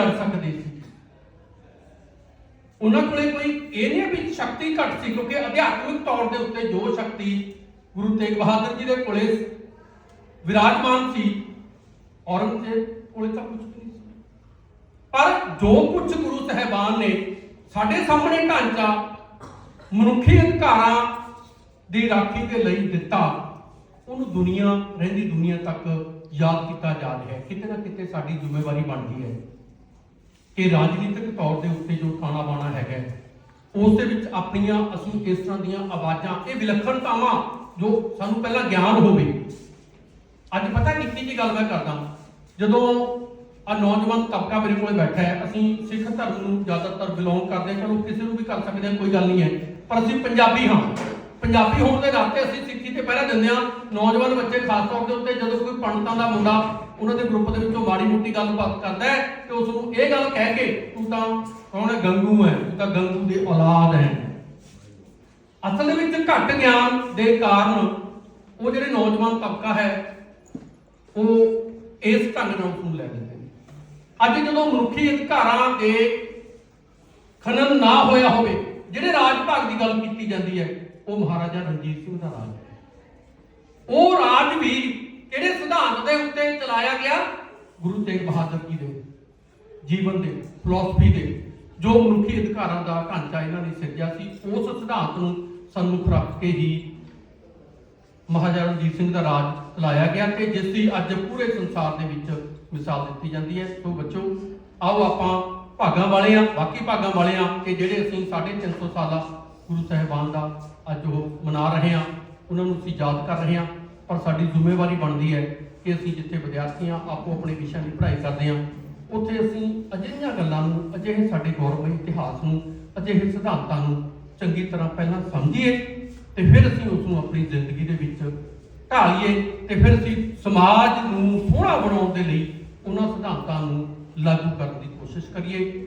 ਲੜ ਸਕਦੇ ਸੀ। ਉਹਨਾਂ ਕੋਲੇ ਕੋਈ ਇਹ ਨਹੀਂ ਵੀ ਸ਼ਕਤੀ ਘੱਟ ਸੀ, ਕਿਉਂਕਿ ਅਧਿਆਤਮਿਕ ਤੌਰ ਦੇ ਉੱਤੇ ਜੋ ਸ਼ਕਤੀ ਗੁਰੂ ਤੇਗ ਬਹਾਦਰ ਜੀ ਦੇ ਕੋਲੇ ਵਿਰਾਜਮਾਨ ਸੀ, ਔਰੰਗਜ਼ੇਬ ਕੋਲੇ ਤਾਂ ਕੁਝ ਨਹੀਂ ਸੀ। ਪਰ ਜੋ ਕੁਝ ਗੁਰੂ ਸਾਹਿਬਾਨ ਨੇ ਸਾਡੇ ਸਾਹਮਣੇ ਢਾਂਚਾ ਮਨੁੱਖੀ ਅਧਿਕਾਰਾਂ ਦੀ ਰਾਖੀ ਦੇ ਲਈ ਦਿੱਤਾ, ਉਹਨੂੰ ਦੁਨੀਆ, ਰਹਿੰਦੀ ਦੁਨੀਆ ਤੱਕ ਯਾਦ ਕੀਤਾ ਜਾ ਰਿਹਾ ਹੈ। ਕਿਤੇ ਨਾ ਕਿਤੇ ਸਾਡੀ ਜ਼ਿੰਮੇਵਾਰੀ ਬਣਦੀ ਹੈ। ਕਿ ਰਾਜਨੀਤਿਕ ਤੌਰ ਦੇ ਉੱਤੇ ਜੋ ਖਾਣਾ ਬਾਣਾ ਹੈਗਾ ਉਸ ਦੇ ਵਿੱਚ ਆਪਣੀਆਂ ਅਸੀਂ ਇਸ ਤਰ੍ਹਾਂ ਦੀਆਂ ਆਵਾਜ਼ਾਂ, ਇਹ ਵਿਲੱਖਣਤਾਵਾਂ ਜੋ ਸਾਨੂੰ ਪਹਿਲਾਂ ਗਿਆਨ ਹੋਵੇ। ਅੱਜ ਪਤਾ ਨਿੱਕੀ ਜੀ ਗੱਲ ਮੈਂ ਕਰਦਾ ਜਦੋਂ ਆ ਨੌਜਵਾਨ ਤਬਕਾ ਮੇਰੇ ਕੋਲੇ ਬੈਠਾ ਹੈ, ਅਸੀਂ ਸਿੱਖ ਧਰਮ ਨੂੰ ਜ਼ਿਆਦਾਤਰ ਬਿਲੋਂਗ ਕਰਦੇ ਹਾਂ, ਚਲੋ ਕਿਸੇ ਨੂੰ ਵੀ ਕਰ ਸਕਦੇ ਹਾਂ, ਕੋਈ ਗੱਲ ਨਹੀਂ ਹੈ। ਪਰ ਅਸੀਂ ਪੰਜਾਬੀ ਹਾਂ। ਪੰਜਾਬੀ ਹੋਣ ਦੇ ਨਾਤੇ ਅਸੀਂ ਸਿੱਖੀ ਤੇ ਪਹਿਰਾ ਦਿੰਦੇ ਹਾਂ। ਨੌਜਵਾਨ ਬੱਚੇ ਖਾਸ ਤੌਰ ਦੇ ਉੱਤੇ ਕੋਈ ਪੰਡਤਾਂ ਦਾ ਮੁੰਡਾ ਉਹਨਾਂ ਦੇ ਗਰੁੱਪ ਦੇ ਵਿੱਚੋਂ ਮਾੜੀ ਮੋਟੀ ਗੱਲਬਾਤ ਕਰਦਾ ਹੈ ਤੇ ਉਸ ਨੂੰ ਇਹ ਗੱਲ ਕਹਿ ਕੇ ਤੂੰ ਤਾਂ ਕੌਣ ਗੰਗੂ ਹੈ, ਤੂੰ ਤਾਂ ਗੰਗੂ ਦੀ ਔਲਾਦ ਹੈ। ਅਸਲ ਵਿੱਚ ਘੱਟ ਗਿਆਨ ਦੇ ਕਾਰਨ ਉਹ ਜਿਹੜੇ ਨੌਜਵਾਨ ਤਬਕਾ ਹੈ, ਉਹ ਇਸ ਢੰਗ ਨਾਲ ਉਸਨੂੰ ਲੈ ਲੈਂਦੇ ਨੇ। ਅੱਜ ਜਦੋਂ ਮਨੁੱਖੀ ਅਧਿਕਾਰਾਂ ਦੇ ਖਨਨ ਨਾ ਹੋਇਆ ਹੋਵੇ, ਜਿਹੜੇ ਰਾਜ ਭਾਗ ਦੀ ਗੱਲ ਕੀਤੀ ਜਾਂਦੀ ਹੈ, ਉਹ ਮਹਾਰਾਜਾ ਰਣਜੀਤ ਸਿੰਘ ਦਾ ਰਾਜ ਹੈ। ਉਹ ਰਾਜ ਵੀ ਉੱਤੇ ਗਿਆ। ਗੁਰੂ ਤੇਗ ਬਹਾਦਰ ਜੀ ਦੇ, ਜੀਵਨ ਦੇ ਫਿਲਾਸਫੀ ਦੇ, ਜੋ ਮਨੁੱਖੀ ਅਧਿਕਾਰਾਂ ਦਾ ਢਾਂਚਾ ਇਹਨਾਂ ਨੇ ਸਿਰਜਿਆ ਸੀ, ਉਸ ਸਿਧਾਂਤ ਨੂੰ ਸਨਮੁਖ ਰੱਖ ਕੇ ਹੀ ਮਹਾਰਾਜਾ ਰਣਜੀਤ ਸਿੰਘ ਦਾ ਰਾਜ ਚਲਾਇਆ ਗਿਆ ਤੇ ਜਿਸ ਦੀ ਅੱਜ ਪੂਰੇ ਸੰਸਾਰ ਦੇ ਵਿੱਚ ਮਿਸਾਲ ਦਿੱਤੀ ਜਾਂਦੀ ਹੈ। ਸੋ ਬੱਚੋ, ਆਓ ਆਪਾਂ ਭਾਗਾਂ ਵਾਲੇ ਆ ਬਾਕੀ ਭਾਗਾਂ ਵਾਲੇ ਆ ਕਿ ਜਿਹੜੇ ਅਸੀਂ 350 ਸਾਲਾ ਗੁਰੂ ਸਾਹਿਬਾਨ ਦਾ ਅੱਜ ਉਹ ਮਨਾ ਰਹੇ ਆ ਉਹਨਾਂ ਨੂੰ ਅਸੀਂ ਯਾਦ ਕਰ ਰਹੇ ਆ ਪਰ ਸਾਡੀ ਜ਼ਿੰਮੇਵਾਰੀ ਬਣਦੀ ਹੈ ਕਿ ਅਸੀਂ ਜਿੱਥੇ ਵਿਦਿਆਰਥੀਆਂ ਆਪੋ ਆਪਣੇ ਵਿਸ਼ਿਆਂ ਦੀ ਪੜ੍ਹਾਈ ਕਰਦੇ ਹਾਂ। ਉੱਥੇ ਅਸੀਂ ਅਜਿਹੀਆਂ ਗੱਲਾਂ ਨੂੰ, ਅਜਿਹੇ ਸਾਡੇ ਗੌਰਵਮਈ ਇਤਿਹਾਸ ਨੂੰ, ਅਜਿਹੇ ਸਿਧਾਂਤਾਂ ਨੂੰ ਚੰਗੀ ਤਰ੍ਹਾਂ ਪਹਿਲਾਂ ਸਮਝੀਏ ਤੇ ਫਿਰ ਅਸੀਂ ਉਸ ਨੂੰ ਆਪਣੀ ਜ਼ਿੰਦਗੀ ਦੇ ਵਿੱਚ ਢਾਲੀਏ ਤੇ ਫਿਰ ਅਸੀਂ ਸਮਾਜ ਨੂੰ ਸੋਹਣਾ ਬਣਾਉਣ ਦੇ ਲਈ ਉਹਨਾਂ ਸਿਧਾਂਤਾਂ ਨੂੰ ਲਾਗੂ ਕਰਨ ਦੀ ਕੋਸ਼ਿਸ਼ ਕਰੀਏ।